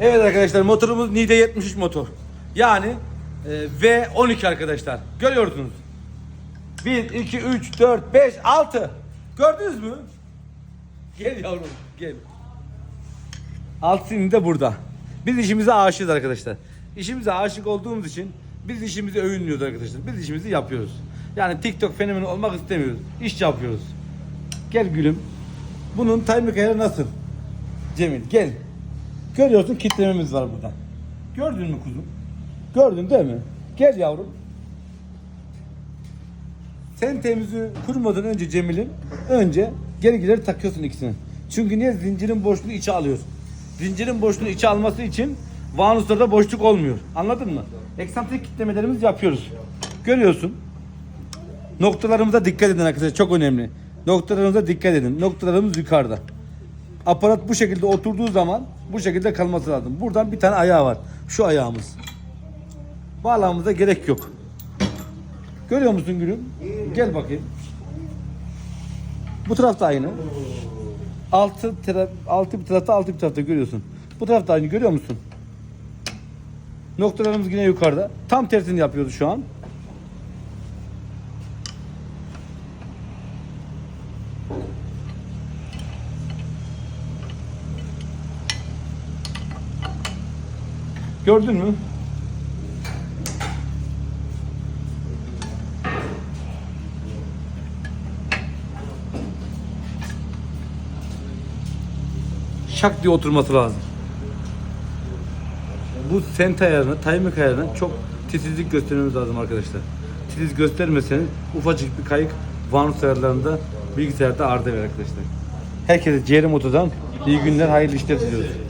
Evet arkadaşlar motorumuz Nide 73 motor. Yani e, V12 arkadaşlar. Görüyorsunuz. 1, 2, 3, 4, 5, 6. Gördünüz mü? Gel yavrum gel. Alt silindir de burada. Biz işimize aşığız arkadaşlar. İşimize aşık olduğumuz için biz işimizi övünmüyoruz arkadaşlar. Biz işimizi yapıyoruz. Yani TikTok fenomeni olmak istemiyoruz. İş yapıyoruz. Gel gülüm. Bunun ayarı nasıl? Cemil gel. Görüyorsun kitlememiz var burada. Gördün mü kuzum? Gördün değil mi? Gel yavrum. Sen temizi kurmadan önce Cemil'in önce geri gider takıyorsun ikisini. Çünkü niye? Zincirin boşluğunu içe alıyorsun. Zincirin boşluğunu içe alması için vanuslarda boşluk olmuyor. Anladın mı? Eksantrik kitlemelerimizi yapıyoruz. Görüyorsun. Noktalarımıza dikkat edin arkadaşlar. Çok önemli. Noktalarımıza dikkat edin. Noktalarımız yukarıda. Aparat bu şekilde oturduğu zaman bu şekilde kalması lazım. Buradan bir tane ayağı var. Şu ayağımız. Bağlamamıza gerek yok. Görüyor musun gülüm? Gel bakayım. Bu tarafta aynı. Altı, tara- altı bir tarafta altı bir tarafta görüyorsun. Bu tarafta aynı görüyor musun? Noktalarımız yine yukarıda. Tam tersini yapıyoruz şu an. Gördün mü? Şak diye oturması lazım. Bu sent ayarına, timing ayarına çok titizlik göstermemiz lazım arkadaşlar. Titiz göstermeseniz ufacık bir kayık vanus ayarlarında bilgisayarda arıza verir arkadaşlar. Herkese ciğerim otodan iyi günler, hayırlı işler diliyoruz.